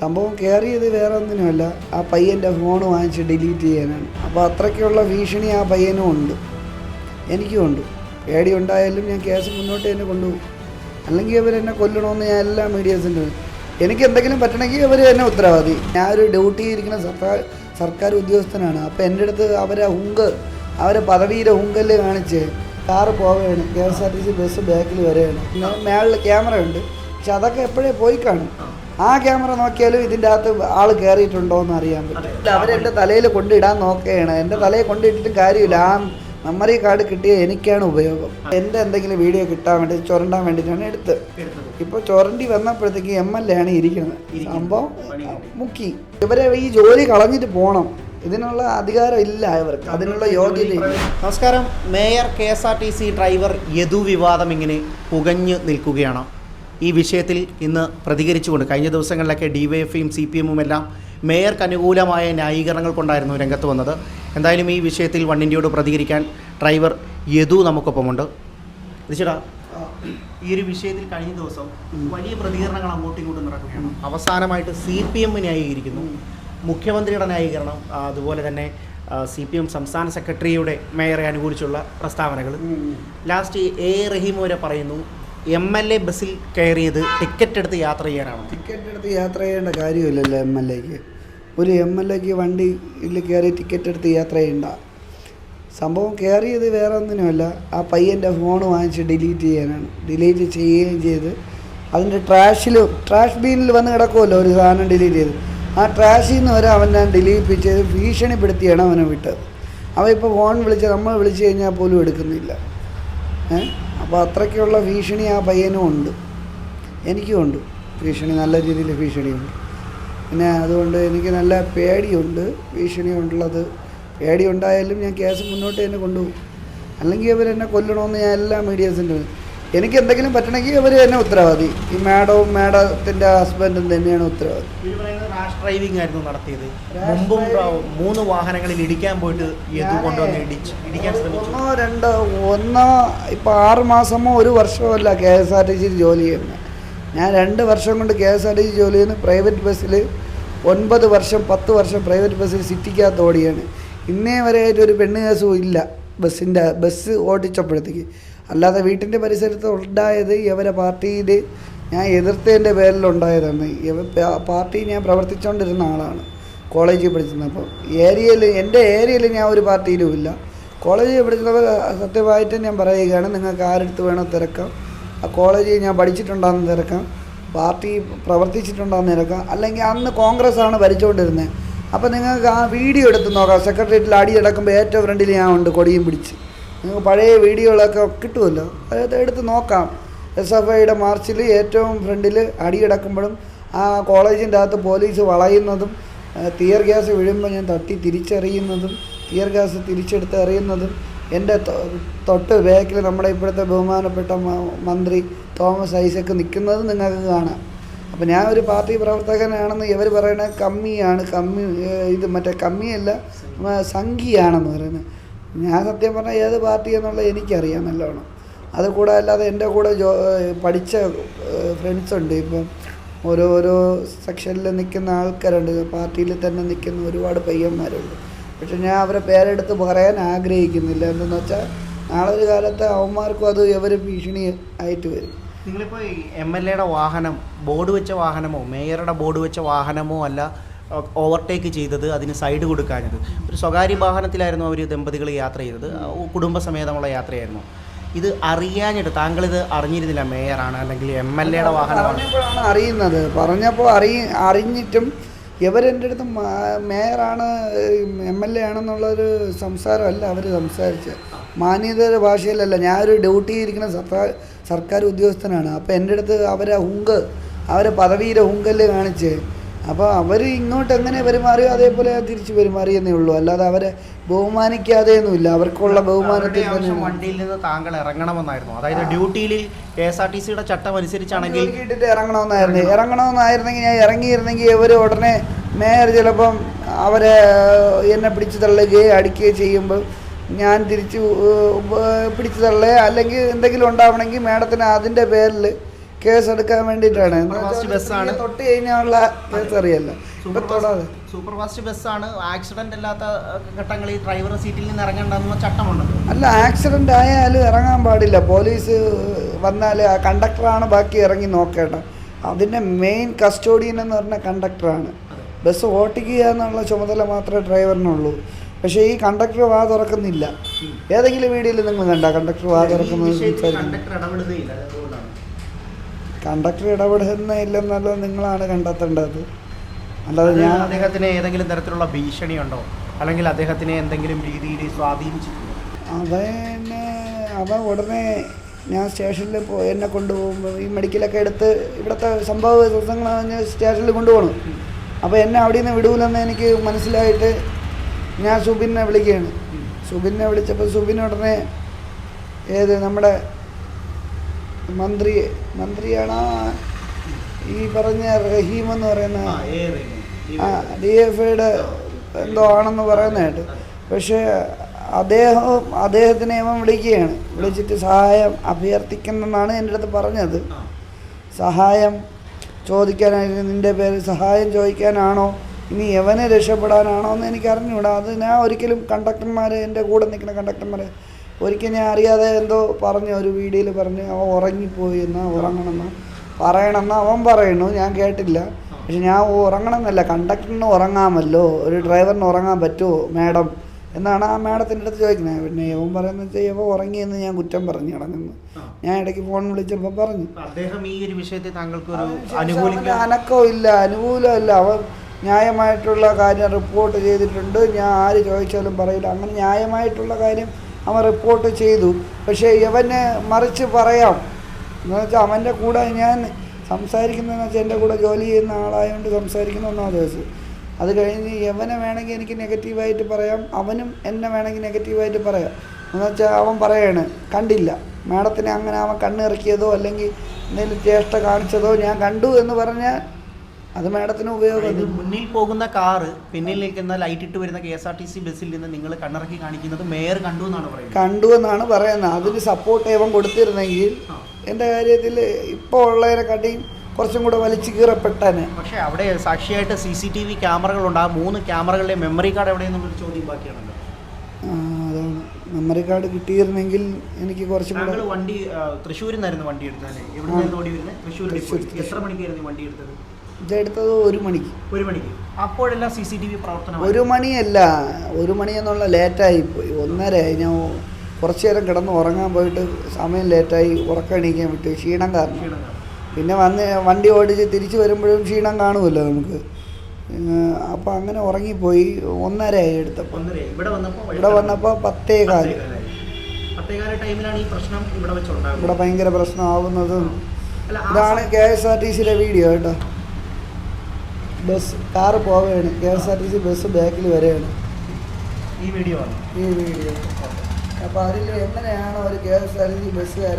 സംഭവം കയറിയത് വേറെ ഒന്നിനുമല്ല. ആ പയ്യന്റെ ഫോൺ വാങ്ങിച്ച് ഡിലീറ്റ് ചെയ്യാനാണ്. അപ്പോൾ അത്രയ്ക്കുള്ള ഭീഷണി ആ പയ്യനും ഉണ്ട്. എനിക്കും ഉണ്ട്. പേടി ഉണ്ടായാലും ഞാൻ കേസ് മുന്നോട്ട് തന്നെ കൊണ്ടുപോകും. അല്ലെങ്കിൽ ഇവർ എന്നെ കൊല്ലണമെന്ന് ഞാൻ എല്ലാ മീഡിയസിന്റെ എനിക്ക് എന്തെങ്കിലും പറ്റണമെങ്കിൽ അവർ തന്നെ ഉത്തരവാദി. ഞാൻ ഒരു ഡ്യൂട്ടി ഇരിക്കുന്ന സർക്കാർ സർക്കാർ ഉദ്യോഗസ്ഥനാണ്. അപ്പോൾ എന്റെ അടുത്ത് അവരെ ഹുങ്ക് അവരെ പദവിയിലെ ഹുങ്കൽ കാണിച്ച്. കാറ് പോവുകയാണ്. K S R T C bus ബാക്കിൽ വരികയാണ്. മേളിൽ ക്യാമറ ഉണ്ട്. പക്ഷെ അതൊക്കെ എപ്പോഴേ പോയി കാണും. ആ ക്യാമറ നോക്കിയാലും ഇതിന്റെ അകത്ത് ആൾ കയറിയിട്ടുണ്ടോ എന്ന് അറിയാൻ പറ്റും. അവരെന്റെ തലയിൽ കൊണ്ടിടാൻ നോക്കുകയാണ്. എന്റെ തലയിൽ കൊണ്ടിട്ടിട്ട് കാര്യമില്ല. ആ മെമ്മറി കാർഡ് കിട്ടിയ എനിക്കാണ് ഉപയോഗം. എന്റെ എന്തെങ്കിലും വീഡിയോ കിട്ടാൻ വേണ്ടി ചുരണ്ടാൻ വേണ്ടിയിട്ടാണ് എടുത്ത് ഇപ്പോൾ ചുരണ്ടി വന്നപ്പോഴത്തേക്ക് എം എൽ എ ആണ് ഇരിക്കുന്നത്. സംഭവം മുക്കി. ഇവരെ ഈ ജോലി കളഞ്ഞിട്ട് പോകണം. ഇതിനുള്ള അധികാരം ഇല്ല ഇവർക്ക്. അതിനുള്ള യോഗ്യത നമസ്കാരം. Mayor K S R T C driver Yadu വിവാദം ഇങ്ങനെ പുകഞ്ഞു നിൽക്കുകയാണ്. ഈ വിഷയത്തിൽ ഇന്ന് പ്രതികരിച്ചുകൊണ്ട് കഴിഞ്ഞ ദിവസങ്ങളിലൊക്കെ ഡിവൈഎഫ്ഐയും സി പി എമ്മും എല്ലാം മേയർക്ക് അനുകൂലമായ ന്യായീകരണങ്ങൾ കൊണ്ടായിരുന്നു രംഗത്ത് വന്നത്. എന്തായാലും ഈ വിഷയത്തിൽ വൺ ഇന്ത്യയോട് പ്രതികരിക്കാൻ ഡ്രൈവർ യദു നമുക്കൊപ്പമുണ്ട്. ചേട്ടാ ഈ ഒരു വിഷയത്തിൽ കഴിഞ്ഞ ദിവസം വലിയ പ്രതികരണങ്ങൾ അങ്ങോട്ടും ഇങ്ങോട്ടും നടക്കുകയാണ്. അവസാനമായിട്ട് സി പി എം ന്യായീകരിക്കുന്നു. മുഖ്യമന്ത്രിയുടെ ന്യായീകരണം അതുപോലെ തന്നെ സി പി എം സംസ്ഥാന സെക്രട്ടറിയുടെ മേയറെ അനുകൂലിച്ചുള്ള പ്രസ്താവനകൾ ലാസ്റ്റ് എ റഹീം വരെ പറയുന്നു എം എൽ എ ബസ്സിൽ കയറിയത് ടിക്കറ്റ് എടുത്ത് യാത്ര ചെയ്യാനാണ്? ടിക്കറ്റ് എടുത്ത് യാത്ര ചെയ്യേണ്ട കാര്യമില്ലല്ലോ എം എൽ എക്ക് ഒരു എം എൽ എക്ക് വണ്ടിയിൽ കയറി ടിക്കറ്റ് എടുത്ത് യാത്ര ചെയ്യണ്ട. സംഭവം കയറിയത് വേറെ ഒന്നിനുമല്ല. ആ പയ്യന്റെ ഫോൺ വാങ്ങിച്ച് ഡിലീറ്റ് ചെയ്യാനാണ്. ഡിലീറ്റ് ചെയ്യുകയും ചെയ്ത്. അതിന്റെ ട്രാഷിൽ ട്രാഷ് ബീനിൽ വന്ന് കിടക്കുമല്ലോ ഒരു സാധനം ഡിലീറ്റ് ചെയ്ത്. ആ ട്രാഷിൽ നിന്ന് വരെ അവനെ ഡിലീറ്റ് ചെയ്ത് ഭീഷണിപ്പെടുത്തിയാണ് അവനെ വിട്ടത്. അവൻ ഇപ്പോൾ ഫോൺ വിളിച്ച് നമ്മൾ വിളിച്ചു കഴിഞ്ഞാൽ പോലും എടുക്കുന്നില്ല. ഏ? അപ്പോൾ അത്രയ്ക്കുള്ള ഭീഷണി ആ പയ്യനും ഉണ്ട്. എനിക്കും ഉണ്ട്. ഭീഷണി നല്ല രീതിയിൽ ഭീഷണിയുണ്ട്. പിന്നെ അതുകൊണ്ട് എനിക്ക് നല്ല പേടിയുണ്ട്. ഭീഷണി ഉണ്ടുള്ളത് പേടി ഉണ്ടായാലും ഞാൻ കേസ് മുന്നോട്ട് തന്നെ കൊണ്ടുപോകും. അല്ലെങ്കിൽ അവരെന്നെ കൊല്ലണമെന്ന് ഞാൻ എല്ലാ മീഡിയസിന്റെ എനിക്ക് എന്തെങ്കിലും പറ്റണമെങ്കിൽ അവർ തന്നെ ഉത്തരവാദി. ഈ മാഡവും മാഡത്തിന്റെ ഹസ്ബൻഡും തന്നെയാണ് ഉത്തരവാദി. ഇവർ പറയുന്നത് റാഷ് ഡ്രൈവിംഗ് ആയിരുന്നു നടത്തിയത്. മുമ്പും മൂന്ന് വാഹനങ്ങളിൽ ഇടിക്കാൻ പോയിട്ട് യദു കൊണ്ടുവന്ന് ഇടിച്ച് ഇടിക്കാൻ ശ്രമിച്ചു. ഒന്നോ രണ്ടോ ഒന്നോ ഇപ്പൊ ആറ് മാസമോ ഒരു വർഷമോ അല്ല കെ എസ് ആർ ടി സിയിൽ ജോലി ചെയ്യുന്നത്. ഞാൻ രണ്ട് വർഷം കൊണ്ട് K S R T C ജോലി ചെയ്യുന്നത് പ്രൈവറ്റ് ബസ്സിൽ ഒൻപത് വർഷം പത്ത് വർഷം പ്രൈവറ്റ് ബസ്സിൽ സിറ്റിക്കകത്ത് ഓടിയാണ്. ഇന്നേ വരെ ആയിട്ട് ഒരു പെണ്ണ് കേസും ഇല്ല ബസ്സിന്റെ ബസ് ഓടിച്ചപ്പോഴത്തേക്ക്. അല്ലാതെ വീട്ടിന്റെ പരിസരത്ത് ഉണ്ടായത് ഇവരെ പാർട്ടിയിൽ ഞാൻ എതിർത്തതിന്റെ പേരിലുണ്ടായതാണ്. ഇവ പാർട്ടി ഞാൻ പ്രവർത്തിച്ചുകൊണ്ടിരുന്ന ആളാണ്. കോളേജിൽ പഠിച്ചിരുന്നപ്പോൾ. ഏരിയയിൽ എന്റെ ഏരിയയിൽ ഞാൻ ഒരു പാർട്ടിയിലും ഇല്ല. കോളേജിൽ പഠിച്ചപ്പോൾ സത്യമായിട്ട് ഞാൻ പറയുകയാണ് നിങ്ങൾക്ക് ആരെടുത്ത് വേണോ തിരക്കാം. ആ കോളേജിൽ ഞാൻ പഠിച്ചിട്ടുണ്ടാകുന്ന തിരക്കാം. പാർട്ടി പ്രവർത്തിച്ചിട്ടുണ്ടാകുന്ന തിരക്കാം. അല്ലെങ്കിൽ അന്ന് കോൺഗ്രസ് ആണ് ഭരിച്ചുകൊണ്ടിരുന്നത്. അപ്പോൾ നിങ്ങൾക്ക് ആ വീഡിയോ എടുത്ത് നോക്കാം. സെക്രട്ടേറിയറ്റിൽ അടി നടക്കുമ്പോൾ ഏറ്റവും ഫ്രണ്ടിൽ ഞാൻ ഉണ്ട് കൊടിയും പിടിച്ച്. നിങ്ങൾക്ക് പഴയ വീഡിയോകളൊക്കെ കിട്ടുമല്ലോ. അത് എടുത്ത് നോക്കാം. എസ് എഫ് ഐയുടെ മാർച്ചിൽ ഏറ്റവും ഫ്രണ്ടിൽ അടി കിടക്കുമ്പോഴും ആ കോളേജിന്റെ അകത്ത് പോലീസ് വളയുന്നതും തിയർ ഗ്യാസ് വീഴുമ്പോൾ ഞാൻ തട്ടി തിരിച്ചറിയുന്നതും തിയർ ഗ്യാസ് തിരിച്ചെടുത്ത് എറിയുന്നതും എന്റെ തൊട്ട് ബാക്കിൽ നമ്മുടെ ഇപ്പോഴത്തെ ബഹുമാനപ്പെട്ട മന്ത്രി തോമസ് ഐസക്ക് നിൽക്കുന്നത് നിങ്ങൾക്ക് കാണാം. അപ്പോൾ ഞാൻ ഒരു പാർട്ടി പ്രവർത്തകനാണെന്ന് ഇവർ പറയുന്നത് കമ്മിയാണ്. കമ്മി ഇത് മറ്റേ കമ്മിയല്ല സംഘിയാണെന്ന് പറയുന്നത്. ഞാൻ സത്യം പറഞ്ഞാൽ ഏത് പാർട്ടി എന്നുള്ളത് എനിക്കറിയാം നല്ലോണം. അത് കൂടെ അല്ലാതെ എന്റെ കൂടെ ജോ പഠിച്ച ഫ്രണ്ട്സ് ഉണ്ട്. ഇപ്പം ഓരോരോ സെക്ഷനിൽ നിൽക്കുന്ന ആൾക്കാരുണ്ട്. പാർട്ടിയിൽ തന്നെ നിൽക്കുന്ന ഒരുപാട് പയ്യന്മാരുണ്ട്. പക്ഷെ ഞാൻ അവരെ പേരെടുത്ത് പറയാൻ ആഗ്രഹിക്കുന്നില്ല. എന്തെന്ന് വെച്ചാൽ നാളെ ഒരു കാലത്ത് അവന്മാർക്കും അത് ഇവർ ഭീഷണി ആയിട്ട് വരും. നിങ്ങളിപ്പോൾ എം എൽ എയുടെ വാഹനം ബോർഡ് വെച്ച വാഹനമോ മേയറുടെ ബോർഡ് വെച്ച വാഹനമോ അല്ല ഓവർടേക്ക് ചെയ്തത് അതിന് സൈഡ് കൊടുക്കാഞ്ഞത്. ഒരു സ്വകാര്യ വാഹനത്തിലായിരുന്നു അവർ ദമ്പതികൾ യാത്ര ചെയ്തത്. കുടുംബസമേതമുള്ള യാത്രയായിരുന്നു. ഇത് അറിയാഞ്ഞിട്ട് ഇത് അറിഞ്ഞിരുന്നില്ല മേയറാണ് അല്ലെങ്കിൽ എം എൽ എയുടെ വാഹനമാണ്. അറിയുന്നത്. പറഞ്ഞപ്പോൾ അറിയ അറിഞ്ഞിട്ടും ഇവരെന്റെ അടുത്ത് മേയറാണ് എം എൽ എ ആണെന്നുള്ളൊരു സംസാരമല്ല അവർ സംസാരിച്ച് മാന്യതയുടെ ഭാഷയിലല്ല. ഞാനൊരു ഡ്യൂട്ടി ചെയ്തിരിക്കുന്ന സർക്കാർ സർക്കാർ ഉദ്യോഗസ്ഥനാണ് അപ്പോൾ എന്റെ അടുത്ത് അവരെ ഹുങ്ക് അവരെ പദവിയിലെ ഹുങ്കൽ കാണിച്ച് അപ്പോൾ അവർ ഇങ്ങോട്ട് എങ്ങനെ പെരുമാറിയോ അതേപോലെ തിരിച്ച് പെരുമാറിയെന്നേ ഉള്ളൂ. അല്ലാതെ അവരെ ബഹുമാനിക്കാതെയൊന്നുമില്ല. അവർക്കുള്ള ബഹുമാനത്തിൽ വണ്ടിയിൽ നിന്ന് താങ്കൾ ഇറങ്ങണമെന്നായിരുന്നു. അതായത് ഡ്യൂട്ടിയിൽ കെ എസ് ആർ ടി സിയുടെ ചട്ടം അനുസരിച്ചാണെങ്കിൽ കേട്ടിട്ട് ഇറങ്ങണമെന്നായിരുന്നു. ഇറങ്ങണമെന്നായിരുന്നെങ്കിൽ ഞാൻ ഇറങ്ങിയിരുന്നെങ്കിൽ ഇവർ ഉടനെ മേയർ ചിലപ്പം അവരെ എന്നെ പിടിച്ചു തള്ളുകയോ അടിക്കുകയോ ചെയ്യുമ്പോൾ ഞാൻ തിരിച്ച് പിടിച്ചു തള്ളുക അല്ലെങ്കിൽ എന്തെങ്കിലും ഉണ്ടാവണമെങ്കിൽ മേഡത്തിന് അതിന്റെ പേരിൽ കേസ് എടുക്കാൻ വേണ്ടിയിട്ടാണ്. ബസ്സാണ്. തൊട്ട് കഴിഞ്ഞാലുള്ള കേസ് അറിയല്ലോ. സൂപ്പർ ഫാസ്റ്റ് ബസ്സാണ് ആക്സിഡന്റ് അല്ലാത്ത ഘട്ടങ്ങളിൽ ഡ്രൈവർ സീറ്റിൽ നിന്ന് ചട്ടമുണ്ട്. അല്ല ആക്സിഡന്റ് ആയാലും ഇറങ്ങാൻ പാടില്ല. പോലീസ് വന്നാൽ ആ കണ്ടക്ടറാണ് ബാക്കി ഇറങ്ങി നോക്കേണ്ടത് അതിന്റെ മെയിൻ കസ്റ്റോഡിയൻ എന്ന് പറഞ്ഞ കണ്ടക്ടറാണ് ബസ് ഓട്ടിക്കുക എന്നുള്ള ചുമതല മാത്രമേ ഡ്രൈവറിനുള്ളൂ പക്ഷേ ഈ കണ്ടക്ടർ വാ തുറക്കുന്നില്ല. ഏതെങ്കിലും വീഡിയോയിൽ നിങ്ങൾ കണ്ട കണ്ടക്ടർ വാ തുറക്കുന്നത് കണ്ടക്ടർ ഇടപെടുന്നില്ലെന്നല്ലോ നിങ്ങളാണ് കണ്ടെത്തേണ്ടത്. അല്ലാതെ ഞാൻ അദ്ദേഹത്തിന് ഏതെങ്കിലും തരത്തിലുള്ള ഭീഷണിയുണ്ടോ അല്ലെങ്കിൽ അദ്ദേഹത്തിന് എന്തെങ്കിലും രീതിയിൽ സ്വാധീനിച്ചിട്ടുണ്ടോ? അതന്നെ അവൻ ഉടനെ ഞാൻ സ്റ്റേഷനിൽ പോ എന്നെ കൊണ്ടുപോകുമ്പോൾ ഈ മെഡിക്കലൊക്കെ എടുത്ത് ഇവിടുത്തെ സംഭവ ദിവസങ്ങൾ ഞാൻ സ്റ്റേഷനിൽ കൊണ്ടുപോകണം അപ്പോൾ എന്നെ അവിടെ നിന്ന് വിടൂലെന്ന് എനിക്ക് മനസ്സിലായിട്ട് ഞാൻ സുബിനെ വിളിക്കുകയാണ്. സുബിനെ വിളിച്ചപ്പോൾ സുബിൻ ഉടനെ ഏത് നമ്മുടെ മന്ത്രി മന്ത്രിയാണ് ഈ പറഞ്ഞ റഹീം എന്ന് പറയുന്ന ഡി എഫ് ഐയുടെ എന്തോ ആണെന്ന് പറയുന്നതായിട്ട്. പക്ഷേ അദ്ദേഹം അദ്ദേഹത്തിനെ ഇവൻ വിളിക്കുകയാണ്. വിളിച്ചിട്ട് സഹായം അഭ്യർത്ഥിക്കുന്നെന്നാണ് എന്റെ അടുത്ത് പറഞ്ഞത്. സഹായം ചോദിക്കാനായിട്ട് നിന്റെ പേര് സഹായം ചോദിക്കാനാണോ? ഇനി എവനെ രക്ഷപ്പെടാനാണോ എന്ന് എനിക്ക് അറിഞ്ഞുകൂടാ അത് ഞാൻ ഒരിക്കലും കണ്ടക്ടർമാർ എന്റെ കൂടെ നിൽക്കുന്ന കണ്ടക്ടർമാരെ ഒരിക്കൽ ഞാൻ അറിയാതെ എന്തോ പറഞ്ഞു ഒരു വീഡിയോയിൽ പറഞ്ഞു അവൻ ഉറങ്ങിപ്പോയി എന്നാ ഉറങ്ങണമെന്ന് പറയണമെന്ന് അവൻ പറയണു ഞാൻ കേട്ടില്ല. പക്ഷെ ഞാൻ ഉറങ്ങണമെന്നല്ല കണ്ടക്ടറിന് ഉറങ്ങാമല്ലോ ഒരു ഡ്രൈവറിന് ഉറങ്ങാൻ പറ്റുമോ മാഡം? എന്നാണ് ആ മാഡത്തിന്റെ അടുത്ത് ചോദിക്കുന്നത്. പിന്നെ യവൻ പറയുന്നത് വെച്ചാൽ യവ ഉറങ്ങിയെന്ന് ഞാൻ കുറ്റം പറഞ്ഞു കിടങ്ങുന്നു ഞാൻ ഇടയ്ക്ക് ഫോൺ വിളിച്ചപ്പോൾ പറഞ്ഞു. അദ്ദേഹം ഈ ഒരു വിഷയത്തെ താങ്കൾക്ക് അനക്കവും ഇല്ല അനുകൂലമല്ല. അവൻ ന്യായമായിട്ടുള്ള കാര്യം റിപ്പോർട്ട് ചെയ്തിട്ടുണ്ട്. ഞാൻ ആര് ചോദിച്ചാലും പറയില്ല. അങ്ങനെ ന്യായമായിട്ടുള്ള കാര്യം അവൻ റിപ്പോർട്ട് ചെയ്തു. പക്ഷേ ഇവന് മറിച്ച് പറയാം. എന്ന് വെച്ചാൽ അവന്റെ കൂടെ ഞാൻ സംസാരിക്കുന്നതെന്ന് വെച്ചാൽ എന്റെ കൂടെ ജോലി ചെയ്യുന്ന ആളായതുകൊണ്ട് സംസാരിക്കുന്ന ഒന്നാമത് ദിവസം. അത് കഴിഞ്ഞ് യവനെ വേണമെങ്കിൽ എനിക്ക് നെഗറ്റീവായിട്ട് പറയാം. അവനും എന്നെ വേണമെങ്കിൽ നെഗറ്റീവായിട്ട് പറയാം. എന്ന് വെച്ചാൽ അവൻ പറയാണ് കണ്ടില്ല. മാഡത്തിനെ അങ്ങനെ അവൻ കണ്ണിറക്കിയതോ അല്ലെങ്കിൽ എന്തെങ്കിലും ചേഷ്ട കാണിച്ചതോ ഞാൻ കണ്ടു എന്ന് പറഞ്ഞാൽ അത് മാഡത്തിന് ഉപയോഗം മുന്നിൽ പോകുന്ന കാറ് പിന്നിൽ നിൽക്കുന്ന ലൈറ്റ് ഇട്ട് വരുന്ന K S R T C ബസ്സിൽ നിന്ന് നിങ്ങൾ കണ്ണിറക്കി കാണിക്കുന്നത് മേയർ കണ്ടു എന്നാണ് പറയുന്നത്. കണ്ടു എന്നാണ് പറയുന്നത്. അതിന് സപ്പോർട്ട് ഏവം കൊടുത്തിരുന്നെങ്കിൽ എന്റെ എന്റെ കാര്യത്തിൽ ഇപ്പോൾ ഉള്ളതിനെക്കാട്ടിയും കുറച്ചും കൂടെ വലിച്ചു കീറപ്പെട്ടനെ. പക്ഷേ അവിടെ സാക്ഷിയായിട്ട് സി സി ടി വി ക്യാമറകളുണ്ട്. ആ മൂന്ന് ക്യാമറകളുടെ മെമ്മറി കാർഡ് എവിടെ നിന്ന് ചോദ്യം ബാക്കിയാണല്ലോ. അതാണ്. മെമ്മറി കാർഡ് കിട്ടിയിരുന്നെങ്കിൽ എനിക്ക് കുറച്ചും കൂടെ വണ്ടി തൃശ്ശൂരിൽ നിന്നായിരുന്നു വണ്ടി എടുത്തത് എവിടെ നിന്ന് ഓടി വരുന്നത്? തൃശ്ശൂർ എത്ര മണിക്കായിരുന്നു വണ്ടി എടുത്തത്? ഇതെടുത്തത് ഒരു മണിക്ക്. ഒരു മണിക്ക്. അപ്പോഴെല്ലാം സി സി ടി വി പ്രവർത്തനം ഒരു മണിയല്ല ഒരു മണി എന്നുള്ള ലേറ്റായി പോയി. ഒന്നര ഞാൻ കുറച്ച് നേരം കിടന്ന് ഉറങ്ങാൻ പോയിട്ട് സമയം ലേറ്റായി. ഉറക്കണീക്കാൻ വിട്ട്. ക്ഷീണം കാരണം. പിന്നെ വന്ന് വണ്ടി ഓടിച്ച് തിരിച്ച് വരുമ്പോഴും ക്ഷീണം കാണുമല്ലോ നമുക്ക്. അപ്പോൾ അങ്ങനെ ഉറങ്ങിപ്പോയി. ഒന്നരയായി എടുത്തപ്പോൾ ഇവിടെ വന്നപ്പോൾ ഇവിടെ വന്നപ്പോൾ പത്തേ കാൽ. പത്തേകാല ടൈമിലാണ് ഈ പ്രശ്നം ഇവിടെ ഭയങ്കര പ്രശ്നമാവുന്നതും. ഇതാണ് കെ എസ് ആർ ടി സിയിലെ വീഡിയോ കേട്ടോ. ബസ് കാറ് പോവുകയാണ്. K S R T C bus ബാക്കിൽ വരികയാണ്. ഈ വീഡിയോ ആണ്. ഈ വീഡിയോ. അപ്പോൾ അതിൽ എങ്ങനെയാണ് ഒരു K S R T C ബസ്സുകാർ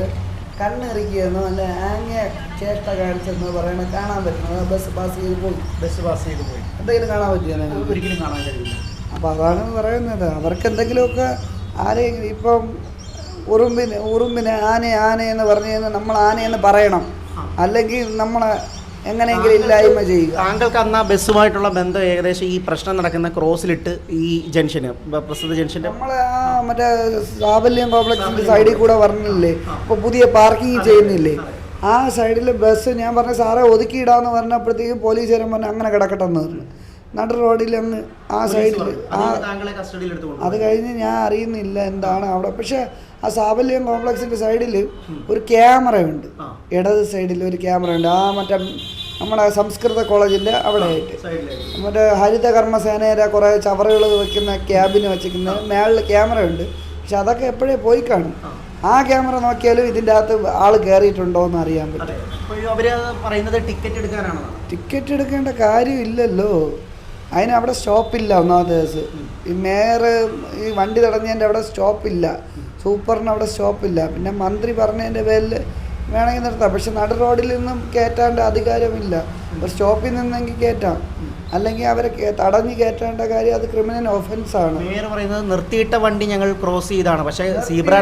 കണ്ണിറിക്കിയെന്നോ അല്ല ആങ്ങിയ ചേട്ട കാണിച്ചെന്നോ പറയണ കാണാൻ പറ്റുന്നത്? ബസ് പാസ് ചെയ്ത് പോയി. ബസ് പാസ് ചെയ്ത് പോയി. എന്തെങ്കിലും കാണാൻ പറ്റിയോ ഒരിക്കലും കാണാൻ കഴിയില്ല. അപ്പോൾ അതാണ് പറയുന്നത്. അവർക്ക് എന്തെങ്കിലുമൊക്കെ ആരെങ്കിലും ഇപ്പം ഉറുമ്പിന് ഉറുമ്പിന് ആന ആനയെന്ന് പറഞ്ഞു കഴിഞ്ഞാൽ നമ്മൾ ആനയെന്ന് പറയണം. അല്ലെങ്കിൽ നമ്മളെ എങ്ങനെയെങ്കിലും ഇല്ലായ്മ ചെയ്യുക. താങ്കൾക്ക് അന്ന് ആ ബസ്സുമായിട്ടുള്ള ബന്ധം ഏകദേശം ഈ പ്രശ്നം നടക്കുന്ന ക്രോസിലിട്ട് ഈ ജംഗ്ഷന് പ്രസ്തുത ജംഗ്ഷന്റെ നമ്മളെ ആ മറ്റേ സാബല്യം കോംപ്ലക്സിന്റെ സൈഡിൽ കൂടെ പറഞ്ഞില്ലേ ഇപ്പൊ പുതിയ പാർക്കിംഗ് ചെയ്യുന്നില്ലേ? ആ സൈഡിൽ ബസ് ഞാൻ പറഞ്ഞ സാറേ ഒതുക്കിയിടാന്ന് പറഞ്ഞപ്പോഴത്തേക്കും പോലീസുകാരൻ പറഞ്ഞു അങ്ങനെ കിടക്കട്ടെ എന്ന് പറഞ്ഞു. നട റോഡിൽ അങ്ങ് ആ സൈഡിൽ ആ അത് കഴിഞ്ഞ് ഞാൻ അറിയുന്നില്ല എന്താണ് അവിടെ. പക്ഷെ ആ സാബല്യം കോംപ്ലക്സിന്റെ സൈഡിൽ ഒരു ക്യാമറയുണ്ട്. ഇടത് സൈഡിൽ ഒരു ക്യാമറ ഉണ്ട്. ആ മറ്റേ നമ്മുടെ സംസ്കൃത കോളേജിന്റെ അവിടെ ആയിട്ട്. മറ്റേ ഹരിത കർമ്മസേനയുടെ കുറേ ചവറുകൾ വെക്കുന്ന ക്യാബിന് വെച്ചിരിക്കുന്ന മേളിൽ ക്യാമറ ഉണ്ട്. പക്ഷെ അതൊക്കെ എപ്പോഴേ പോയി കാണും. ആ. ക്യാമറ നോക്കിയാലും ഇതിന്റെ അകത്ത് ആൾ കയറിയിട്ടുണ്ടോ എന്ന് അറിയാൻ പറ്റും. ടിക്കറ്റ് എടുക്കേണ്ട കാര്യമില്ലല്ലോ അതിന് അവിടെ സ്റ്റോപ്പില്ല ഒന്നാമത്തെ ദിവസം. ഈ മേയർ ഈ വണ്ടി തടഞ്ഞതിന്റെ അവിടെ സ്റ്റോപ്പില്ല. സൂപ്പറിന് അവിടെ സ്റ്റോപ്പില്ല. പിന്നെ മന്ത്രി പറഞ്ഞതിന്റെ പേരിൽ വേണമെങ്കിൽ നിർത്താം. പക്ഷെ നട റോഡിൽ നിന്നും കയറ്റാണ്ട് അധികാരമില്ല. അപ്പോൾ സ്റ്റോപ്പിൽ നിന്നെങ്കിൽ കയറ്റാം. അല്ലെങ്കിൽ അവരെ തടഞ്ഞു കയറ്റേണ്ട കാര്യം അത് ക്രിമിനൽ ഓഫൻസ് ആണ് മേയർ പറയുന്നത് നിർത്തിയിട്ട വണ്ടി ഞങ്ങൾ ക്രോസ് ചെയ്താണ്. പക്ഷേ സീബ്ര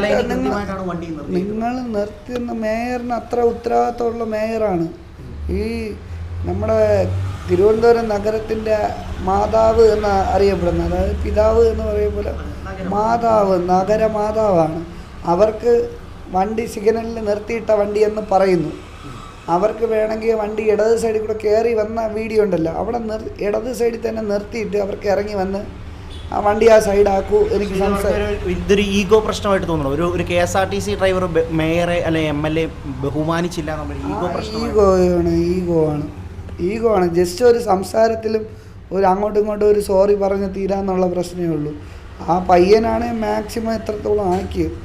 വണ്ടി നിങ്ങൾ നിർത്തുന്ന മേയറിന് അത്ര ഉത്തരവാദിത്തമുള്ള മേയറാണ്. ഈ നമ്മുടെ തിരുവനന്തപുരം നഗരത്തിന്റെ മാതാവ് എന്ന് അറിയപ്പെടുന്നത്. അതായത് പിതാവ് എന്ന് പറയുമ്പോൾ മാതാവ് നഗരമാതാവാണ്. അവർക്ക് വണ്ടി സിഗ്നലിൽ നിർത്തിയിട്ട വണ്ടി എന്ന് പറയുന്നു. അവർക്ക് വേണമെങ്കിൽ വണ്ടി ഇടത് സൈഡിൽ കൂടെ കയറി വന്ന വീഡിയോ ഉണ്ടല്ലോ. അവിടെ നിർ ഇടത് സൈഡിൽ തന്നെ നിർത്തിയിട്ട് അവർക്ക് ഇറങ്ങി വന്ന് ആ വണ്ടി ആ സൈഡാക്കൂ എനിക്ക് സംസാരിക്കാം ഇതൊരു ഈഗോ പ്രശ്നമായിട്ട് തോന്നുന്നു. ഒരു ഒരു K S R T C driver മേയറെ അല്ലെ എം എൽ എ ബഹുമാനിച്ചില്ല ഈഗോ പ്രശ്നം ഈഗോ ആണ് ഈഗോ ആണ് ഈഗോ ആണ്. ജസ്റ്റ് ഒരു സംസാരത്തിലും ഒരു അങ്ങോട്ടും ഇങ്ങോട്ടും ഒരു സോറി പറഞ്ഞ് തീരാന്നുള്ള പ്രശ്നമേ ഉള്ളൂ. ആ പയ്യനാണ് മാക്സിമം എത്രത്തോളം ആക്കിയത്.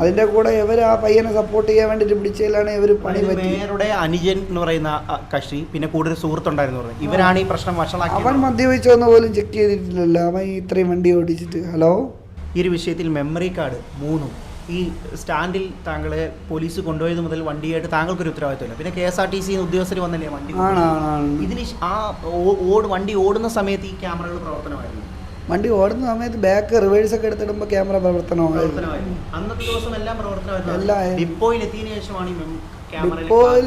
അതിന്റെ കൂടെ ഇവർ ആ പയ്യനെ സപ്പോർട്ട് ചെയ്യാൻ വേണ്ടിയിട്ട് പിടിച്ചതിലാണ് ഇവർ പണി മേയറുടെ അനുജൻ എന്ന് പറയുന്ന കക്ഷി പിന്നെ കൂടുതൽ സുഹൃത്തുണ്ടായിരുന്നു പറഞ്ഞു. ഇവരാണ് ഈ പ്രശ്നം അവൻ വഷളാക്കിയത് മദ്യപിച്ചോന്ന് പോലും ചെക്ക് ചെയ്തിട്ടില്ലല്ലോ. അവൻ ഇത്രയും വണ്ടി ഓടിച്ചിട്ട്. ഹലോ ഈ ഒരു വിഷയത്തിൽ മെമ്മറി കാർഡ് മൂന്നും ഈ സ്റ്റാൻഡിൽ താങ്കളെ പോലീസ് കൊണ്ടുപോയത് മുതൽ വണ്ടിയായിട്ട് താങ്കൾക്കൊരു ഉത്തരവാദിത്തമില്ല പിന്നെ K S R T C ഉദ്യോഗസ്ഥർ വന്നല്ലേ വണ്ടി ഇതിന് ആ ഓട് വണ്ടി ഓടുന്ന സമയത്ത് ഈ ക്യാമറകൾ പ്രവർത്തനമായിരുന്നു? വണ്ടി ഓടുന്ന സമയത്ത് ബാക്ക് റിവേഴ്സ് ഒക്കെ എടുത്തിടുമ്പോൾ ക്യാമറ പ്രവർത്തനമായിരുന്നു. അന്നത്തെ ദിവസം എല്ലാം പ്രവർത്തനമായിരുന്നു. ഡിപ്പോയിൽ എത്തിയതിനു ശേഷമാണ്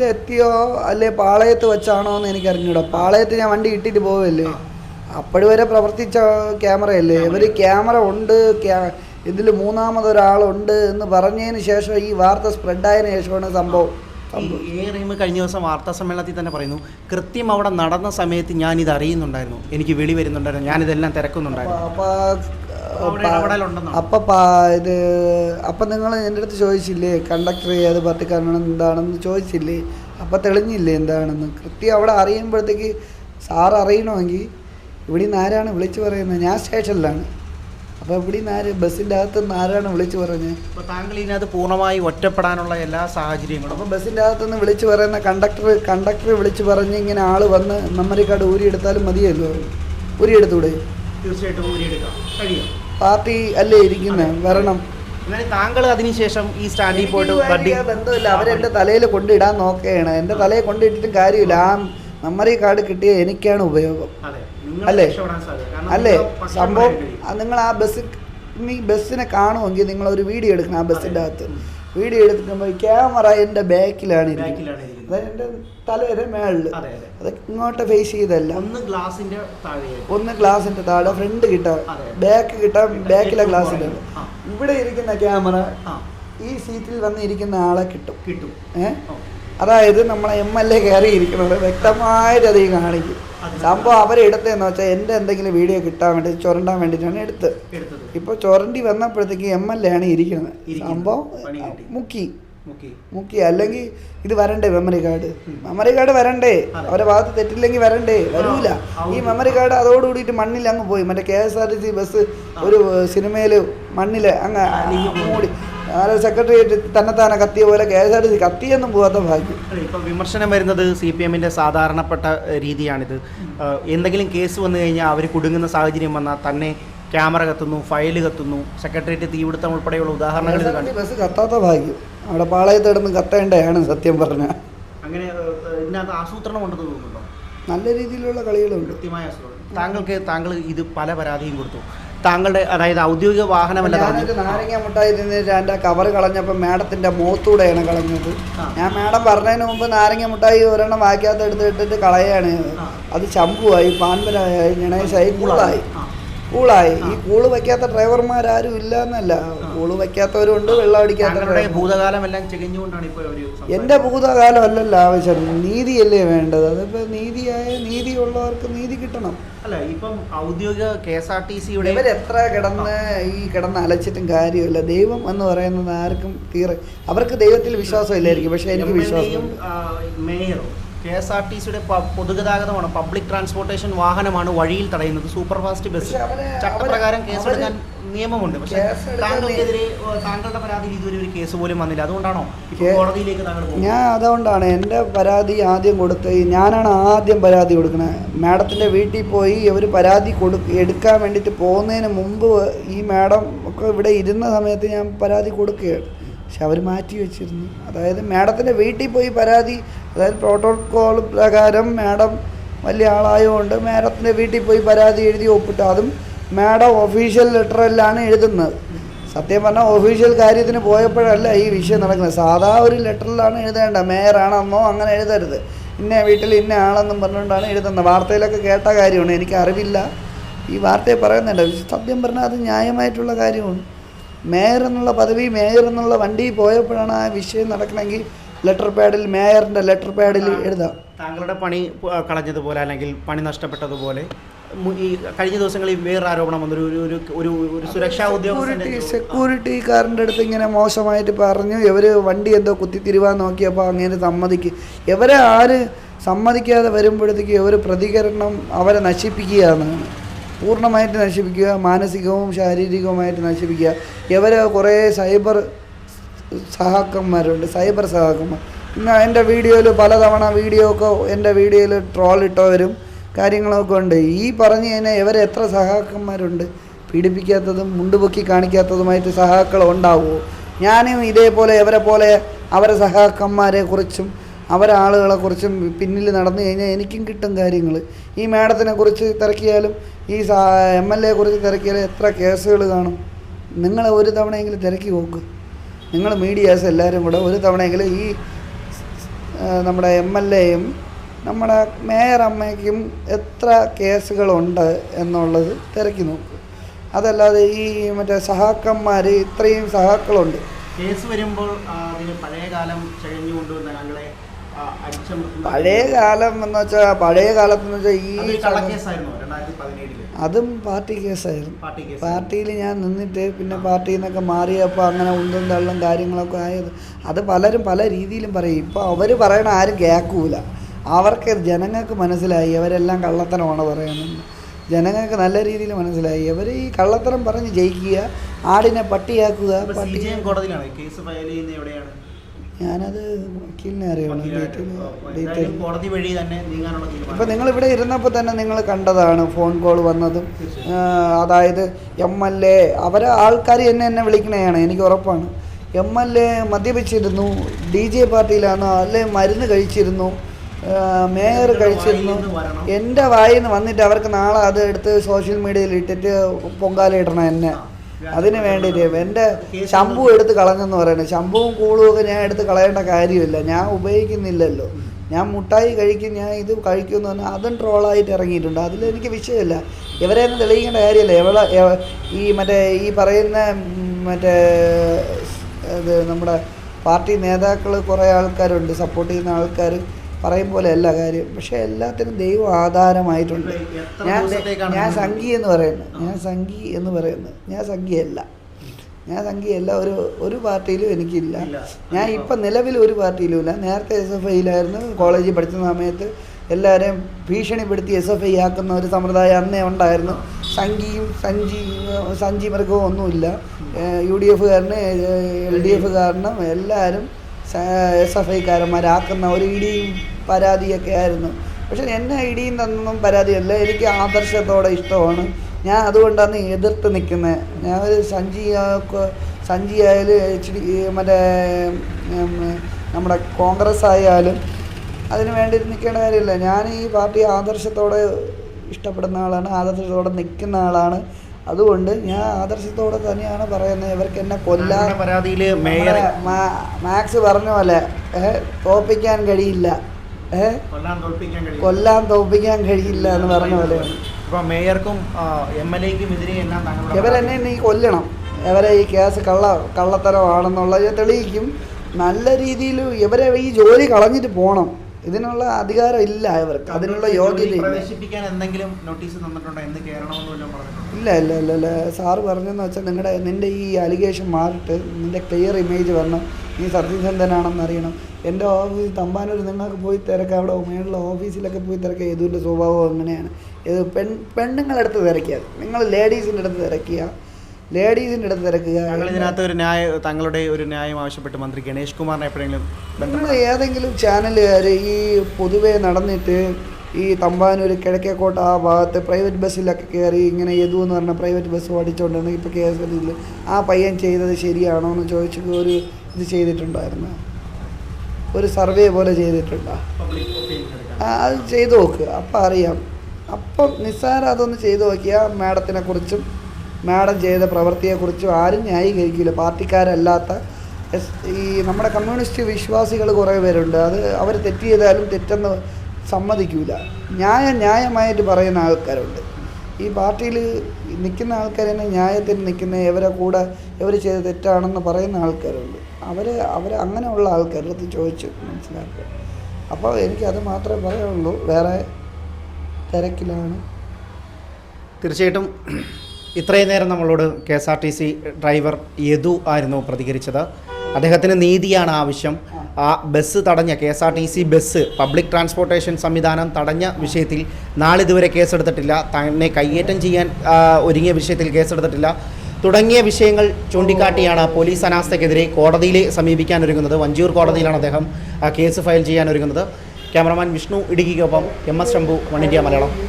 എത്തിയോ അല്ലെ പാളയത്ത് വെച്ചാണോ എന്ന് എനിക്ക് അറിഞ്ഞൂടാ പാളയത്ത് ഞാൻ വണ്ടി ഇട്ടിട്ട് പോവല്ലേ? അപ്പോഴും വരെ പ്രവർത്തിച്ച ക്യാമറയല്ലേ? ഇവർ ക്യാമറ ഉണ്ട് ഇതിൽ മൂന്നാമതൊരാളുണ്ട് എന്ന് പറഞ്ഞതിന് ശേഷം ഈ വാർത്ത സ്പ്രെഡായതിനു ശേഷമാണ് സംഭവം. എ കഴിഞ്ഞ ദിവസം വാർത്താ സമ്മേളനത്തിൽ തന്നെ പറയുന്നു കൃത്യം അവിടെ നടന്ന സമയത്ത് ഞാൻ ഇത് അറിയുന്നുണ്ടായിരുന്നു. എനിക്ക് വിളി വരുന്നുണ്ടായിരുന്നു. ഞാനിതെല്ലാം തിരക്കുന്നുണ്ടായിരുന്നു. അപ്പൊ ഇത് അപ്പൊ നിങ്ങൾ എന്റെ അടുത്ത് ചോദിച്ചില്ലേ കണ്ടക്ടർ ഏത് പാർട്ടിക്കാരനാണ് എന്താണെന്ന് ചോദിച്ചില്ലേ? അപ്പൊ തെളിഞ്ഞില്ലേ എന്താണെന്ന്? കൃത്യം അവിടെ അറിയുമ്പോഴത്തേക്ക് സാർ അറിയണമെങ്കിൽ ഇവിടെ നിന്ന് ആരാണ് വിളിച്ചു പറയുന്നത്? ഞാൻ സ്റ്റേഷനിലാണ്. അപ്പോൾ ഇവിടെ നിന്ന് ആര് ബസ്സിന്റെ അകത്ത് നിന്ന് ആരാണ് വിളിച്ചു പറഞ്ഞത് അപ്പോൾ താങ്കൾ ഇതിനകത്ത് പൂർണമായി ഒറ്റപ്പെടാനുള്ള എല്ലാ സാഹചര്യങ്ങളും. അപ്പോൾ ബസ്സിന്റെ അകത്തുനിന്ന് വിളിച്ചു പറയുന്ന കണ്ടക്ടർ കണ്ടക്ടർ വിളിച്ചു പറഞ്ഞ് ഇങ്ങനെ ആൾ വന്ന് മെമ്മറി കാർഡ് ഊരിയെടുത്താലും മതിയല്ലോ. ഊരിയെടുത്തൂടെ? തീർച്ചയായിട്ടും ഊരിയെടുക്കാം. കഴിയും. പാർട്ടി അല്ലേ ഇരിക്കുന്നത് വരണം. താങ്കൾ അതിനുശേഷം ഈ സ്റ്റാൻഡിൽ പോയിട്ട് ബന്ധമില്ല. അവരെന്റെ തലയിൽ കൊണ്ടിടാൻ നോക്കുകയാണ് എന്റെ തലയിൽ കൊണ്ടിട്ടിട്ടും കാര്യമില്ല. ആ മെമ്മറി കാർഡ് കിട്ടിയ എനിക്കാണ് ഉപയോഗം. അതെ. അല്ലേ? അല്ലേ? സംഭവം നിങ്ങൾ ആ ബസ് നീ ബസ്സിനെ കാണുമെങ്കിൽ നിങ്ങൾ ഒരു വീഡിയോ എടുക്കണം ആ ബസ്സിന്റെ അകത്ത് വീഡിയോ എടുക്കുമ്പോൾ ക്യാമറ എന്റെ ബാക്കിലാണ് ഇരിക്കുന്നത്. എന്റെ തലയുടെ മേളിൽ അതെ ഇങ്ങോട്ട് ഫേസ് ചെയ്തല്ല ഒന്ന് ഗ്ലാസിന്റെ ഒന്ന് താഴെ ഫ്രണ്ട് കിട്ടാം ബാക്ക് കിട്ടാം ബാക്കിലെ ഗ്ലാസിന്റെ ഇവിടെ ഇരിക്കുന്ന ക്യാമറ ഈ സീറ്റിൽ വന്നിരിക്കുന്ന ആളെ കിട്ടും. കിട്ടും. ഏഹ് അതായത് നമ്മളെ എം എൽ എ കയറിയിരിക്കുന്നത് വ്യക്തമായിട്ട് അത് കാണിക്കും. അത് അവരെ അവരെടുത്തതെന്ന് വെച്ചാൽ എന്റെ എന്തെങ്കിലും വീഡിയോ കിട്ടാൻ വേണ്ടി ചുരണ്ടാൻ വേണ്ടിയിട്ടാണ് എടുത്ത് ഇപ്പൊ ഇപ്പോൾ ചുരണ്ടി വന്നപ്പോഴത്തേക്ക് എം എൽ എ ആണ് ഇരിക്കുന്നത്. സംഭവം. മുക്കി. മുക്കി. അല്ലെങ്കിൽ ഇത് വരണ്ടേ മെമ്മറി കാർഡ് മെമ്മറി കാർഡ് വരണ്ടേ. അവരെ ഭാഗത്ത് തെറ്റില്ലെങ്കിൽ വരണ്ടേ? വരൂല. ഈ. മെമ്മറി കാർഡ് അതോടുകൂടിയിട്ട് മണ്ണിൽ അങ്ങ് പോയി. മറ്റേ K S R T C bus ഒരു സിനിമയിൽ മണ്ണിൽ അങ്ങ് അലിഞ്ഞു പോയി. സെക്രട്ടേറിയറ്റ് തന്നെത്താനെ കത്തിയ പോലെ K S R T C കത്തിയൊന്നും പോകാത്ത ഭാഗ്യം. ഇപ്പം വിമർശനം വരുന്നത് സി പി എമ്മിന്റെ സാധാരണപ്പെട്ട രീതിയാണിത്. എന്തെങ്കിലും കേസ് വന്നു കഴിഞ്ഞാൽ അവർ കുടുങ്ങുന്ന സാഹചര്യം വന്നാൽ തന്നെ ക്യാമറ കത്തുന്നു ഫയൽ കത്തുന്നു സെക്രട്ടേറിയറ്റ് തീപിടുത്തം ഉൾപ്പെടെയുള്ള ഉദാഹരണങ്ങൾ ബസ് കത്താത്ത ഭാഗ്യം. അവിടെ പാളയത്തിടന്ന് കത്തേണ്ടതാണ് സത്യം പറഞ്ഞ. അങ്ങനെ ഇതിനകത്ത് ആസൂത്രണം ഉണ്ടെന്ന് തോന്നുന്നുണ്ടോ? നല്ല രീതിയിലുള്ള കളികളുണ്ട്. കൃത്യമായ ആസൂത്രണം. താങ്കൾക്ക് താങ്കൾ ഇത് പല പരാതിയും കൊടുത്തു. താങ്കളുടെ അതായത് ഔദ്യോഗിക വാഹനമല്ല നാരങ്ങ മുട്ടായി തിന്നിട്ട് എന്റെ കവർ കളഞ്ഞപ്പോൾ മാഡത്തിന്റെ മുഖത്തൂടെയാണ് കളഞ്ഞത്. ഞാൻ മാഡം പറഞ്ഞതിന് മുമ്പ് നാരങ്ങ മുട്ടായി ഒരെണ്ണം വാക്കിനകത്ത് എടുത്തിട്ടിട്ട് കളയാണ്. അത് ചമ്പുവായി പാൻപരായി ഗണേശായി കൂളായി. കൂളായി. ഈ കൂൾ വയ്ക്കാത്ത ഡ്രൈവർമാരാരും ഇല്ല എന്നല്ല കൂൾ വയ്ക്കാത്തവരുണ്ട് വെള്ളം അടിക്കാത്ത എന്റെ ഭൂതകാലം എല്ലാം ചികഞ്ഞുകൊണ്ടാണ് ഇപ്പോൾ ഒരു എന്റെ ഭൂതകാലം അല്ലല്ലോ ആവശ്യം. നീതിയല്ലേ വേണ്ടത്. അതിപ്പോൾ നീതിയായ നീതിയുള്ളവർക്ക് നീതി കിട്ടണം. അല്ല ഇപ്പം ഔദ്യോഗിക കെ എസ് ആർ ടി സിയുടെ ഇവരെത്ര കിടന്ന് ഈ കിടന്ന് അലച്ചിട്ടും കാര്യമില്ല ദൈവം എന്ന് പറയുന്നത് ആർക്കും തീരെ അവർക്ക് ദൈവത്തിൽ വിശ്വാസം ഇല്ലായിരിക്കും പക്ഷെ എനിക്ക് വിശ്വാസം മേയറും. കെ എസ് ആർ ടി സിയുടെ പൊതുഗതാഗതമാണ്. പബ്ലിക് ട്രാൻസ്പോർട്ടേഷൻ വാഹനമാണ് വഴിയിൽ തടയുന്നത്. സൂപ്പർ ഫാസ്റ്റ് ബസ് ചട്ടപ്രകാരം കേസെടുക്കാൻ നിയമമുണ്ട്. പക്ഷേ താങ്കൾക്കെതിരെ താങ്കളുടെ പരാതിയിൽ ഇതുവരെ ഒരു കേസ് പോലും വന്നില്ല. അതുകൊണ്ടാണോ കോടതിയിലേക്ക് താങ്കൾ ഞാൻ അതുകൊണ്ടാണ് എന്റെ പരാതി ആദ്യം കൊടുത്ത് ഞാനാണ് ആദ്യം പരാതി കൊടുക്കുന്നത്. മാഡത്തിന്റെ വീട്ടിൽ പോയി ഇവർ പരാതി കൊടു എടുക്കാൻ വേണ്ടിയിട്ട് പോകുന്നതിന് മുമ്പ് ഈ മാഡം ഒക്കെ ഇവിടെ ഇരുന്ന സമയത്ത് ഞാൻ പരാതി കൊടുക്കുകയാണ് പക്ഷെ അവർ മാറ്റി വെച്ചിരുന്നു. അതായത് മാഡത്തിന്റെ വീട്ടിൽ പോയി പരാതി അതായത് പ്രോട്ടോകോൾ പ്രകാരം മാഡം വലിയ ആളായതുകൊണ്ട് മാഡത്തിന്റെ വീട്ടിൽ പോയി പരാതി എഴുതി ഒപ്പിട്ട്. അതും മാഡം ഒഫീഷ്യൽ ലെറ്ററിലാണ് എഴുതുന്നത്. സത്യം പറഞ്ഞാൽ ഒഫീഷ്യൽ കാര്യത്തിന് പോയപ്പോഴല്ല ഈ വിഷയം നടക്കുന്നത്. സാധാ ഒരു ലെറ്ററിലാണ് എഴുതേണ്ട മേയറാണെന്നോ അങ്ങനെ എഴുതരുത്. ഇന്ന വീട്ടിൽ ഇന്ന ആളെന്നും പറഞ്ഞുകൊണ്ടാണ് എഴുതുന്നത്. വാർത്തയിലൊക്കെ കേട്ട കാര്യമാണ്. എനിക്ക് അറിവില്ല ഈ വാർത്തയെ പറയുന്നുണ്ട്. സത്യം പറഞ്ഞാൽ അത് ന്യായമായിട്ടുള്ള കാര്യമാണ്. മേയർ എന്നുള്ള പദവി മേയർ എന്നുള്ള വണ്ടി പോയപ്പോഴാണ് ആ വിഷയം നടക്കണമെങ്കിൽ ലെറ്റർ പാഡിൽ മേയറിന്റെ ലെറ്റർ പാഡിൽ എഴുതാം. താങ്കളുടെ പണി കളഞ്ഞതുപോലെ അല്ലെങ്കിൽ പണി നഷ്ടപ്പെട്ടതുപോലെ ഈ കഴിഞ്ഞ ദിവസങ്ങളിൽ വേറെ ആരോപണം വന്നൊരു ഒരു ഒരു ഒരു ഒരു സുരക്ഷാ ഉദ്യോഗസ്ഥ സെക്യൂരിറ്റി സെക്യൂരിറ്റിക്കാരന്റെ അടുത്ത് ഇങ്ങനെ മോശമായിട്ട് പറഞ്ഞു. ഇവർ വണ്ടി എന്തോ കുത്തിത്തിരുവാൻ നോക്കിയപ്പോൾ അങ്ങനെ സമ്മതിക്കും. ഇവരെ ആര് സമ്മതിക്കാതെ വരുമ്പോഴത്തേക്ക് ഒരു പ്രതികരണം അവരെ നശിപ്പിക്കുകയാണ്. പൂർണമായിട്ട് നശിപ്പിക്കുക മാനസികവും ശാരീരികവുമായിട്ട് നശിപ്പിക്കുക. ഇവർ കുറേ സൈബർ സഹാക്കന്മാരുണ്ട് സൈബർ സഹാക്കന്മാർ. പിന്നെ എന്റെ വീഡിയോയിൽ പലതവണ വീഡിയോ ഒക്കെ എന്റെ വീഡിയോയിൽ ട്രോൾ ഇട്ടവരും കാര്യങ്ങളൊക്കെ ഉണ്ട്. ഈ പറഞ്ഞു കഴിഞ്ഞാൽ ഇവരെ എത്ര സഹാക്കന്മാരുണ്ട്? പീഡിപ്പിക്കാത്തതും മുണ്ടുപൊക്കി കാണിക്കാത്തതുമായിട്ട് സഹാക്കൾ ഉണ്ടാവുമോ? ഞാനും ഇതേപോലെ ഇവരെ പോലെ അവരെ സഹാക്കന്മാരെ കുറിച്ചും അവരെ ആളുകളെ കുറിച്ചും പിന്നിൽ നടന്നു കഴിഞ്ഞാൽ എനിക്കും കിട്ടും കാര്യങ്ങൾ. ഈ മാഡത്തിനെ കുറിച്ച് തിരക്കിയാലും ഈ എം എൽ എ കുറിച്ച് തിരക്കിയാലും എത്ര കേസുകൾ കാണും. നിങ്ങൾ ഒരു തവണയെങ്കിലും തിരക്കി നോക്ക്. നിങ്ങൾ മീഡിയാസ് എല്ലാവരും കൂടെ ഒരു തവണയെങ്കിലും ഈ നമ്മുടെ എം എൽ എയും നമ്മുടെ മേയർ അമ്മയ്ക്കും എത്ര കേസുകളുണ്ട് എന്നുള്ളത് തിരക്കി നോക്ക്. അതല്ലാതെ ഈ മറ്റേ സഹാക്കന്മാർ ഇത്രയും സഹാക്കളുണ്ട്. കേസ് വരുമ്പോൾ പഴയ കാലം ചഴിഞ്ഞുകൊണ്ടുവന്ന ഞങ്ങളെ പഴയ കാലം എന്ന് വെച്ചാൽ പഴയ കാലത്ത് എന്ന് വെച്ചാൽ ഈ അതും പാർട്ടി കേസായിരുന്നു. Party case. പാർട്ടിയിൽ ഞാൻ നിന്നിട്ട് പിന്നെ പാർട്ടിയിൽ നിന്നൊക്കെ മാറിയപ്പോൾ അങ്ങനെ ഉന്തും തള്ളും കാര്യങ്ങളൊക്കെ ആയത്. അത് പലരും പല രീതിയിലും പറയും. ഇപ്പോൾ അവർ പറയണ ആരും കേൾക്കൂല അവർക്ക് ജനങ്ങൾക്ക് മനസ്സിലായി. അവരെല്ലാം കള്ളത്തരമാണ് പറയുന്നത്. ജനങ്ങൾക്ക് നല്ല രീതിയിൽ മനസ്സിലായി. അവർ ഈ കള്ളത്തരം പറഞ്ഞ് ജയിക്കുക ആടിനെ പട്ടിയാക്കുക കോടതിയിലാണ്. കേസ് ഫയൽ ചെയ്യുന്നത് എവിടെയാണ്? ഞാനത് വക്കീലിനെ അറിയണം. കോടതി വഴി തന്നെ ഇപ്പം നിങ്ങൾ ഇവിടെ ഇരുന്നപ്പോൾ തന്നെ നിങ്ങൾ കണ്ടതാണ് ഫോൺ കോൾ വന്നതും അതായത് എം എൽ എ അവരെ ആൾക്കാർ എന്നെ എന്നെ വിളിക്കണേയാണ് എനിക്ക് ഉറപ്പാണ്. എം എൽ എ മദ്യപിച്ചിരുന്നു ഡി ജെ പാർട്ടിയിലാണോ അല്ലെ മരുന്ന് കഴിച്ചിരുന്നു മേയർ കഴിച്ചിരുന്നു. എന്റെ വായിൽ നിന്ന് വന്നിട്ട് അവർക്ക് നാളെ അത് എടുത്ത് സോഷ്യൽ മീഡിയയിൽ ഇട്ടിട്ട് പൊങ്കാല ഇടണം എന്നെ. അതിന് വേണ്ടിയിട്ട് എന്റെ ശമ്പു എടുത്ത് കളഞ്ഞെന്ന് പറയുന്നത്. ശമ്പുവും കൂളും ഒക്കെ ഞാൻ എടുത്ത് കളയേണ്ട കാര്യമില്ല. ഞാൻ ഉപയോഗിക്കുന്നില്ലല്ലോ. ഞാൻ മുട്ടായി കഴിക്കും ഞാൻ ഇത് കഴിക്കുമെന്ന് പറഞ്ഞാൽ അതും ട്രോളായിട്ട് ഇറങ്ങിയിട്ടുണ്ട്. അതിൽ എനിക്ക് വിഷയമില്ല. ഇവരെ ഒന്നും തെളിയിക്കേണ്ട കാര്യമില്ല. എവിടെ ഈ മറ്റേ ഈ പറയുന്ന മറ്റേ ഇത് നമ്മുടെ പാർട്ടി നേതാക്കൾ കുറേ ആൾക്കാരുണ്ട്. സപ്പോർട്ട് ചെയ്യുന്ന ആൾക്കാർ പറയും പോലെ അല്ല കാര്യം. പക്ഷെ എല്ലാത്തിനും ദൈവം ആധാരമായിട്ടുണ്ട്. ഞാൻ ഞാൻ സംഘി എന്ന് പറയുന്നത്. ഞാൻ സംഘി എന്ന് പറയുന്നത്. ഞാൻ സംഘിയല്ല. ഞാൻ സംഘിയല്ല. ഒരു ഒരു പാർട്ടിയിലും എനിക്കില്ല. ഞാൻ ഇപ്പം നിലവിൽ ഒരു പാർട്ടിയിലും ഇല്ല. നേരത്തെ എസ് എഫ് ഐയിലായിരുന്നു കോളേജിൽ പഠിച്ച സമയത്ത് എല്ലാവരെയും ഭീഷണിപ്പെടുത്തി എസ് എഫ് ഐ ആക്കുന്ന ഒരു സമ്പ്രദായം അന്നേ ഉണ്ടായിരുന്നു. സംഘിയും സഞ്ചി സഞ്ചി മൃഗവും ഒന്നുമില്ല. യു ഡി എഫുകാരന് എൽ ഡി എഫുകാരനും എല്ലാവരും എസ് എഫ് ഐക്കാരന്മാരാക്കുന്ന ഒരു ഇടിയും പരാതിയൊക്കെ ആയിരുന്നു. പക്ഷെ എന്നെ ഇടിയും തന്നൊന്നും പരാതിയല്ല. എനിക്ക് ആദർശത്തോടെ ഇഷ്ടമാണ്. ഞാൻ അതുകൊണ്ടാണ് എതിർത്ത് നിൽക്കുന്നത് ഞാൻ ഒരു സഞ്ജി സഞ്ജി ആയാലും എച്ച് ഡി മറ്റേ നമ്മുടെ കോൺഗ്രസ് ആയാലും അതിന് വേണ്ടി നിൽക്കേണ്ട കാര്യമില്ല. ഞാൻ ഈ പാർട്ടി ആദർശത്തോടെ ഇഷ്ടപ്പെടുന്ന ആളാണ് ആദർശത്തോടെ നിൽക്കുന്ന ആളാണ്. അതുകൊണ്ട് ഞാൻ ആദർശത്തോടെ തന്നെയാണ് പറയുന്നത് ഇവർക്ക് എന്നെ കൊല്ലാൻ പരാതിയിൽ മേയർ മാക്സ് പറഞ്ഞ പോലെ തോപ്പിക്കാൻ കഴിയില്ല. കൊല്ലാൻ തോപ്പിക്കാൻ കഴിയും കഴിയില്ല എന്ന് പറഞ്ഞ പോലെ. മേയർക്കും എം എൽ എക്കും എതിരെ എല്ലാം താങ്കളുടെ ഇവരെന്നെ നീ കൊല്ലണം. ഇവരെ ഈ കേസ് കള്ള കള്ളത്തരമാണെന്നുള്ളത് തെളിയിക്കും. നല്ല രീതിയിൽ ഇവരെ ഈ ജോലി കളഞ്ഞിട്ട് പോകണം ഇതിനുള്ള അധികാരം ഇല്ല അവർക്ക് അതിനുള്ള യോഗ്യത ഇല്ല ഇല്ല ഇല്ല ഇല്ല. സാറ് പറഞ്ഞെന്ന് വെച്ചാൽ നിങ്ങളുടെ നിന്റെ ഈ അലിഗേഷൻ മാറിയിട്ട് നിന്റെ ക്ലിയർ ഇമേജ് വരണം. നീ സത്യസന്ധനാണെന്ന് അറിയണം. എന്റെ ഓഫീസ് തമ്പാനൂർ നിങ്ങൾക്ക് പോയി തിരക്കുക അവിടെ മേളിലെ ഓഫീസിലൊക്കെ പോയി തിരക്കുക യദുവിന്റെ സ്വഭാവം അങ്ങനെയാണ്. പെൺ പെണ്ണുങ്ങളെടുത്ത് തിരക്കുക നിങ്ങൾ ലേഡീസിന്റെ അടുത്ത് തിരക്കുക ലേഡീസിന്റെ അടുത്ത് തിരക്കുക. ഞങ്ങൾ ഇതിനകത്ത് ഒരു ന്യായ തങ്ങളുടെ ഒരു ന്യായം ആവശ്യപ്പെട്ട് മന്ത്രി ഗണേഷ് കുമാറിനെ എപ്പോഴെങ്കിലും നിങ്ങൾ ഏതെങ്കിലും ചാനലുകാർ ഈ പൊതുവേ നടന്നിട്ട് ഈ തമ്പാനൂർ കിഴക്കേക്കോട്ട ആ ഭാഗത്ത് പ്രൈവറ്റ് ബസ്സിലൊക്കെ കയറി ഇങ്ങനെ യദു എന്ന് പറഞ്ഞ പ്രൈവറ്റ് ബസ് ഓടിച്ചുകൊണ്ടാണ് ഇപ്പോൾ കെ എസ് ഇതിൽ ആ പയ്യൻ ചെയ്തത് ശരിയാണോ എന്ന് ചോദിച്ചു ഒരു ഇത് ചെയ്തിട്ടുണ്ടായിരുന്നു? ഒരു സർവേ പോലെ ചെയ്തിട്ടുണ്ടോ? അത് ചെയ്തു നോക്ക്. അപ്പം അറിയാം. അപ്പം നിസ്സാരം അതൊന്ന് ചെയ്തു നോക്കിയാൽ മാഡത്തിനെ കുറിച്ചും മാഡം ചെയ്ത പ്രവൃത്തിയെക്കുറിച്ചും ആരും ന്യായീകരിക്കില്ല. പാർട്ടിക്കാരല്ലാത്ത എസ് ഈ നമ്മുടെ കമ്മ്യൂണിസ്റ്റ് വിശ്വാസികൾ കുറേ പേരുണ്ട്. അത് അവർ തെറ്റ് ചെയ്താലും തെറ്റെന്ന് സമ്മതിക്കില്ല ന്യായം ന്യായമായിട്ട് പറയുന്ന ആൾക്കാരുണ്ട്. ഈ പാർട്ടിയിൽ നിൽക്കുന്ന ആൾക്കാർ തന്നെ ന്യായത്തിന് നിൽക്കുന്ന ഇവരെ കൂടെ ഇവർ ചെയ്ത തെറ്റാണെന്ന് പറയുന്ന ആൾക്കാരുണ്ട്. അവർ അവർ അങ്ങനെയുള്ള ആൾക്കാരുടെ അടുത്ത് ചോദിച്ച് മനസ്സിലാക്കുക. അപ്പോൾ എനിക്കത് മാത്രമേ പറയാനുള്ളൂ വേറെ തിരക്കിലാണ്. തീർച്ചയായിട്ടും ഇത്രയും നേരം നമ്മളോട് K S R T C driver Yadu ആയിരുന്നു പ്രതികരിച്ചത്. അദ്ദേഹത്തിന് നീതിയാണ് ആവശ്യം. ആ ബസ് തടഞ്ഞ K S R T C bus public transportation സംവിധാനം തടഞ്ഞ വിഷയത്തിൽ നാളിതുവരെ കേസെടുത്തിട്ടില്ല. തന്നെ കയ്യേറ്റം ചെയ്യാൻ ഒരുങ്ങിയ വിഷയത്തിൽ കേസെടുത്തിട്ടില്ല. തുടങ്ങിയ വിഷയങ്ങൾ ചൂണ്ടിക്കാട്ടിയാണ് പോലീസ് അനാസ്ഥയ്ക്കെതിരെ കോടതിയിലെ സമീപിക്കാൻ ഒരുങ്ങുന്നത്. വഞ്ചൂർ കോടതിയിലാണ് അദ്ദേഹം കേസ് ഫയൽ ചെയ്യാൻ ഒരുങ്ങുന്നത്. Cameraman Vishnu ഇടുക്കിക്കൊപ്പം M S Shambhu one India Malayalam.